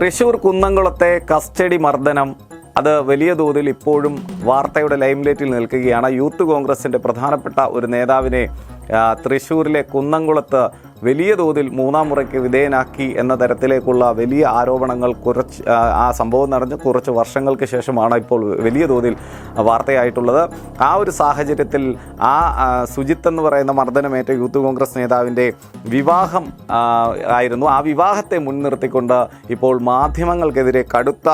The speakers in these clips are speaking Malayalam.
തൃശൂർ കുന്നംകുളത്തെ കസ്റ്റഡി മർദ്ദനം. അത് വലിയ തോതിൽ ഇപ്പോഴും വാർത്തയുടെ ലൈംലൈറ്റിൽ നിൽക്കുകയാണ്. യൂത്ത് കോൺഗ്രസിന്റെ പ്രധാനപ്പെട്ട ഒരു നേതാവിനെ തൃശ്ശൂരിലെ കുന്നംകുളത്ത് വലിയ തോതിൽ മൂന്നാം മുറയ്ക്ക് വിധേയനാക്കി എന്ന തരത്തിലേക്കുള്ള വലിയ ആരോപണങ്ങൾ കുറച്ച് ആ, സംഭവം നടന്ന് കുറച്ച് വർഷങ്ങൾക്ക് ശേഷമാണ് ഇപ്പോൾ വലിയ തോതിൽ വാർത്തയായിട്ടുള്ളത്. ആ ഒരു സാഹചര്യത്തിൽ ആ സുജിത്ത് എന്ന് പറയുന്ന മർദ്ദനമേറ്റ യൂത്ത് കോൺഗ്രസ് നേതാവിന്റെ വിവാഹം ആയിരുന്നു. ആ വിവാഹത്തെ മുൻനിർത്തിക്കൊണ്ട് ഇപ്പോൾ മാധ്യമങ്ങൾക്കെതിരെ കടുത്ത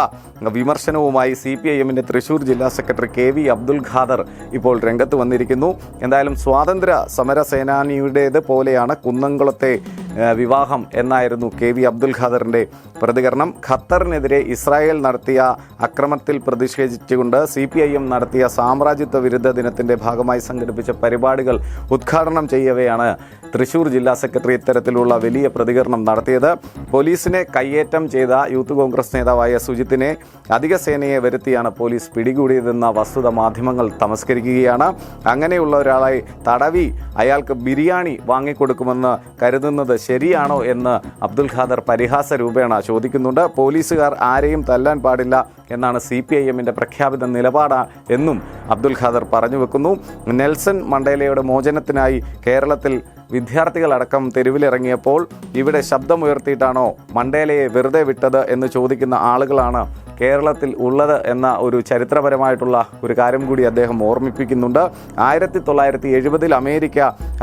വിമർശനവുമായി സി പി ഐ എമ്മിന്റെ തൃശൂർ ജില്ലാ secretary K V Abdul Khader ഇപ്പോൾ രംഗത്ത് വന്നിരിക്കുന്നു. എന്തായാലും സ്വാതന്ത്ര്യ സമര സേനാനിയുടേത് പോലെയാണ് കുന്നംകുളത്തെ ആ, വിവാഹം എന്നായിരുന്നു കെ വി അബ്ദുൽ ഖാദറിന്റെ പ്രതികരണം. ഖത്തറിനെതിരെ ഇസ്രായേൽ നടത്തിയ അക്രമത്തിൽ പ്രതിഷേധിച്ചുകൊണ്ട് സി പി ഐ എം നടത്തിയ സാമ്രാജ്യത്വ വിരുദ്ധ ദിനത്തിന്റെ ഭാഗമായി സംഘടിപ്പിച്ച പരിപാടികൾ ഉദ്ഘാടനം ചെയ്യവെയാണ് തൃശൂർ ജില്ലാ സെക്രട്ടറി ഇത്തരത്തിലുള്ള വലിയ പ്രതികരണം നടത്തിയത്. പോലീസിനെ കയ്യേറ്റം ചെയ്ത യൂത്ത് കോൺഗ്രസ് നേതാവായ സുജിത്തിനെ അധിക സേനയെ വരുത്തിയാണ് പോലീസ് പിടികൂടിയതെന്ന വസ്തുത മാധ്യമങ്ങൾ തമസ്കരിക്കുകയാണ്. അങ്ങനെയുള്ള ഒരാളായി തടവി അയാൾക്ക് ബിരിയാണി വാങ്ങിക്കൊടുക്കുമെന്ന് കരുതുന്നത് ശരിയാണോ എന്ന് അബ്ദുൽ ഖാദർ പരിഹാസ രൂപേണ ചോദിക്കുന്നുണ്ട്. പോലീസുകാർ ആരെയും തല്ലാൻ പാടില്ല എന്നാണ് സി പി ഐ എമ്മിന്റെ പ്രഖ്യാപിത നിലപാട് എന്നും അബ്ദുൽ ഖാദർ പറഞ്ഞു വെക്കുന്നു. നെൽസൺ മണ്ടേലയുടെ മോചനത്തിനായി കേരളത്തിൽ വിദ്യാർത്ഥികളടക്കം തെരുവിലിറങ്ങിയപ്പോൾ ഇവിടെ ശബ്ദമുയർത്തിയിട്ടാണോ മണ്ടേലയെ വെറുതെ വിട്ടത് എന്ന് ചോദിക്കുന്ന ആളുകളാണ് കേരളത്തിൽ ഉള്ളത് എന്ന ഒരു ചരിത്രപരമായിട്ടുള്ള ഒരു കാര്യം കൂടി അദ്ദേഹം ഓർമ്മിപ്പിക്കുന്നുണ്ട്. ആയിരത്തി തൊള്ളായിരത്തി എഴുപതിൽ അമേരിക്ക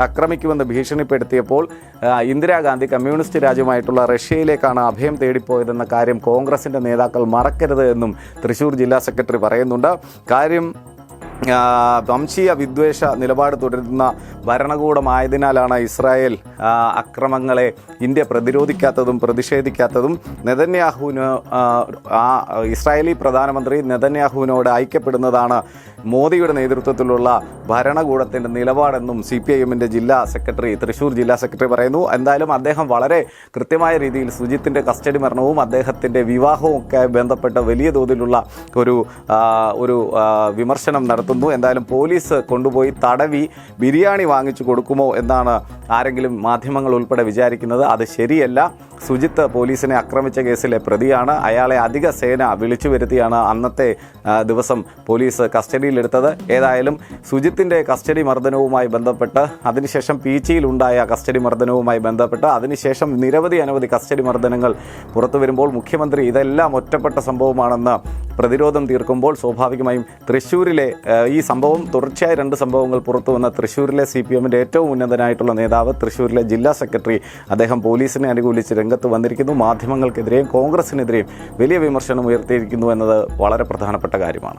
ആക്രമിക്കുമെന്ന് ഭീഷണിപ്പെടുത്തിയപ്പോൾ ഇന്ദിരാഗാന്ധി കമ്മ്യൂണിസ്റ്റ് രാജ്യമായിട്ടുള്ള റഷ്യയിലേക്കാണ് അഭയം തേടിപ്പോയതെന്ന കാര്യം കോൺഗ്രസിന്റെ നേതാക്കൾ മറക്കരുത് എന്നും തൃശൂർ ജില്ലാ സെക്രട്ടറി പറയുന്നുണ്ട്. കാര്യം വംശീയ വിദ്വേഷ നിലപാട് തുടരുന്ന ഭരണകൂടമായതിനാലാണ് ഇസ്രായേൽ അക്രമങ്ങളെ ഇന്ത്യ പ്രതിരോധിക്കാത്തതും പ്രതിഷേധിക്കാത്തതും. നെതന്യാഹുവിന് ആ, ഇസ്രായേലി പ്രധാനമന്ത്രി നെതന്യാഹുവിനോട് ഐക്യപ്പെടുന്നതാണ് മോദിയുടെ നേതൃത്വത്തിലുള്ള ഭരണകൂടത്തിന്റെ നിലപാടെന്നും സി പി ഐ എമ്മിന്റെ ജില്ലാ സെക്രട്ടറി തൃശ്ശൂർ ജില്ലാ സെക്രട്ടറി പറയുന്നു. എന്തായാലും അദ്ദേഹം വളരെ കൃത്യമായ രീതിയിൽ സുജിത്തിന്റെ കസ്റ്റഡി മരണവും അദ്ദേഹത്തിന്റെ വിവാഹവും ഒക്കെ ബന്ധപ്പെട്ട വലിയ തോതിലുള്ള ഒരു ഒരു വിമർശനം നടത്തുന്നു. എന്തായാലും പോലീസ് കൊണ്ടുപോയി തടവി ബിരിയാണി വാങ്ങിച്ചു കൊടുക്കുമോ എന്നാണ് ആരെങ്കിലും മാധ്യമങ്ങൾ ഉൾപ്പെടെ വിചാരിക്കുന്നത്. അത് ശരിയല്ല. സുജിത്ത് പോലീസിനെ ആക്രമിച്ച കേസിലെ പ്രതിയാണ്. അയാളെ അധിക സേന വിളിച്ചു വരുത്തിയാണ് അന്നത്തെ ദിവസം പോലീസ് കസ്റ്റഡിയിലെടുത്തത്. ഏതായാലും സുജിത്തിന്റെ കസ്റ്റഡി മർദ്ദനവുമായി ബന്ധപ്പെട്ട് അതിനുശേഷം പീച്ചിയിലുണ്ടായ കസ്റ്റഡി മർദ്ദനവുമായി ബന്ധപ്പെട്ട് അതിനുശേഷം നിരവധി അനവധി കസ്റ്റഡി മർദ്ദനങ്ങൾ പുറത്തു വരുമ്പോൾ മുഖ്യമന്ത്രി ഇതെല്ലാം ഒറ്റപ്പെട്ട സംഭവമാണെന്ന് പ്രതിരോധം തീർക്കുമ്പോൾ സ്വാഭാവികമായും തൃശ്ശൂരിലെ ഈ സംഭവം തുടർച്ചയായ രണ്ട് സംഭവങ്ങൾ പുറത്തു വന്ന തൃശ്ശൂരിലെ സി പി എമ്മിന്റെ ഏറ്റവും ഉന്നതനായിട്ടുള്ള നേതാവ് തൃശ്ശൂരിലെ ജില്ലാ സെക്രട്ടറി. അദ്ദേഹം പോലീസിനെ അനുകൂലിച്ച് രംഗത്ത് വന്നിരിക്കുന്നു. മാധ്യമങ്ങൾക്കെതിരെയും കോൺഗ്രസിനെതിരെയും വലിയ വിമർശനം ഉയർത്തിയിരിക്കുന്നു എന്നത് വളരെ പ്രധാനപ്പെട്ട കാര്യമാണ്.